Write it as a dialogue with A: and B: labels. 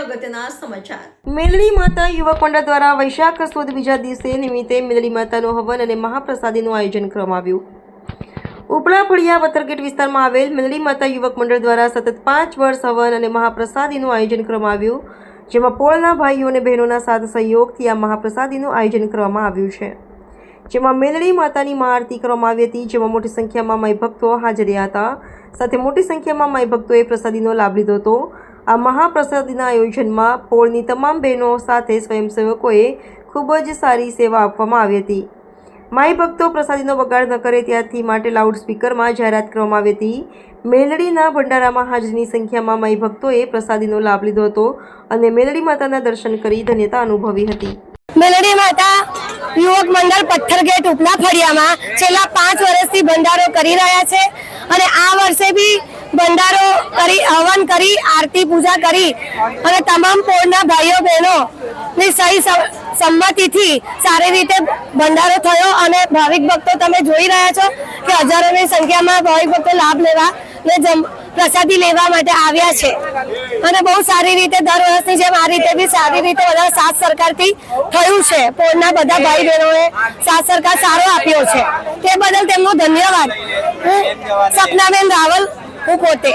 A: અગત્યના સમાચાર.
B: મેલડી માતા યુવક મંડળ દ્વારા વૈશાખ સુદ બીજા દિવસે નિમિત્તે મેલડી માતાનું હવન અને મહાપ્રસાદીનું આયોજન કરવામાં આવ્યું. ઉપલા ફળિયા વતરગેટ વિસ્તારમાં આવેલ મેલડી માતા યુવક મંડળ દ્વારા સતત પાંચ વર્ષ હવન અને મહાપ્રસાદીનું આયોજન કરવામાં આવ્યું, જેમાં પોળના ભાઈઓ અને બહેનોના સાથ સહયોગથી આ મહાપ્રસાદીનું આયોજન કરવામાં આવ્યું છે. જેમાં મેલડી માતાની મહાઆરતી કરવામાં આવી હતી, જેમાં મોટી સંખ્યામાં મય ભક્તો હાજર રહ્યા હતા. સાથે મોટી સંખ્યામાં માઈ ભક્તોએ પ્રસાદીનો લાભ લીધો હતો. આ મહાપ્રસાદીના આયોજનમાં પોળની તમામ બહેનો સાથે સ્વયંસેવકોએ ખૂબ જ સારી સેવા આપવામાં આવી હતી. માઈ ભક્તો પ્રસાદીનો બગાડ ન કરે ત્યારથી માટે લાઉડ સ્પીકરમાં જાહેરાત કરવામાં આવી હતી. મેલડીના ભંડારામાં હાજરીની સંખ્યામાં માઈ ભક્તોએ પ્રસાદીનો લાભ લીધો હતો અને મેલડી માતાના દર્શન કરી ધન્યતા અનુભવી હતી.
C: મેલડી માતા, યુવક મંડળ પથ્થરગેટ ઉપલા ફળિયામાં છેલ્લા પાંચ વર્ષથી ભંડારો કરી રહ્યા છે. અને આ વર્ષે બી ભંડારો કરી, હવન કરી, આરતી પૂજા કરી. અને તમામ પોળના ભાઈઓ બહેનો ની સહી સમ- સંમતિથી સારી રીતે ભંડારો થયો અને ભાવિક ભક્તો તમે જોઈ રહ્યા છો કે હજારોની સંખ્યામાં ભાવિક ભક્તો લાભ લેવા ને પ્રસાદી લેવા માટે આવ્યા છે. અને બહુ સારી રીતે દર વર્ષની જેમ આ રીતે બી સારી રીતે બધા સાથ સરકારથી થયું છે. પોળના બધા ભાઈ બહેનોએ સાથ સરકાર સારો આપ્યો છે. તે બદલ તેમનો ધન્યવાદ. હું સપનાબેન રાવલ, હું પોતે.